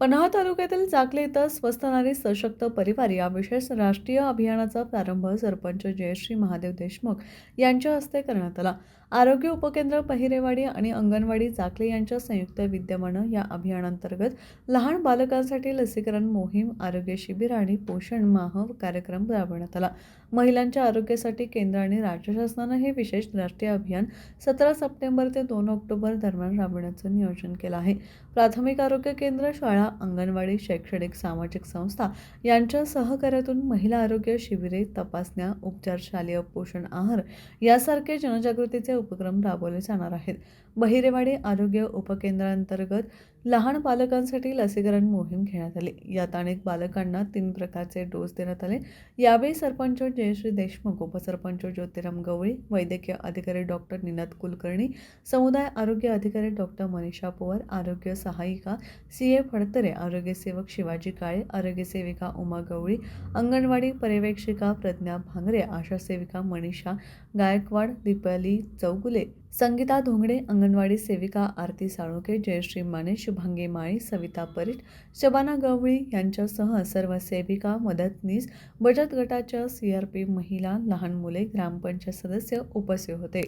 पन्हाळा तालुक्यातील चाकले इथं स्वस्त नारी सशक्त परिवार या विशेष राष्ट्रीय अभियानाचा प्रारंभ सरपंच जयश्री महादेव देशमुख यांच्या हस्ते करण्यात आला. आरोग्य उपकेंद्र पहिरेवाडी आणि अंगणवाडी चाकले यांच्या संयुक्त विद्यमानं या अभियानांतर्गत लहान बालकांसाठी लसीकरण मोहीम आरोग्य शिबिर आणि पोषण माह कार्यक्रम राबवण्यात आला. महिलांच्या आरोग्यासाठी केंद्र आणि राज्य शासनानं हे विशेष राष्ट्रीय अभियान सतरा सप्टेंबर ते दोन ऑक्टोबर दरम्यान राबवण्याचं नियोजन केलं आहे. प्राथमिक आरोग्य केंद्र शाळा अंगणवाडी शैक्षणिक सामाजिक संस्था यांच्या सहकार्यातून महिला आरोग्य शिबिरे तपासण्या उपचार शालेय पोषण आहार यासारखे जनजागृतीचे उपक्रम राबवले जाणार आहेत. बहिरेवाडी आरोग्य उपकेंद्रांतर्गत लहान बालकांसाठी लसीकरण मोहीम घेण्यात आली. यात अनेक बालकांना तीन प्रकारचे डोस देण्यात आले. यावेळी सरपंच जयश्री देशमुख उपसरपंच ज्योतिराम गवळी वैद्यकीय अधिकारी डॉक्टर निनाद कुलकर्णी समुदाय आरोग्य अधिकारी डॉक्टर मनीषा पवार आरोग्य सहायिका सी ए फडतरे आरोग्यसेवक शिवाजी काळे आरोग्यसेविका उमा गवळी अंगणवाडी पर्यवेक्षिका प्रज्ञा भांगरे आशा सेविका मनीषा गायकवाड दीपाली चौगुले संगीता धोंगडे अंगणवाडी सेविका आरती साळुंके जयश्री माने शुभांगी माळी सविता परीट शबाना गवळी यांच्यासह सर्व सेविका मदतनीस बचत गटाच्या सी आर पी महिला लहान मुले ग्रामपंचायत सदस्य उपस्थित होते.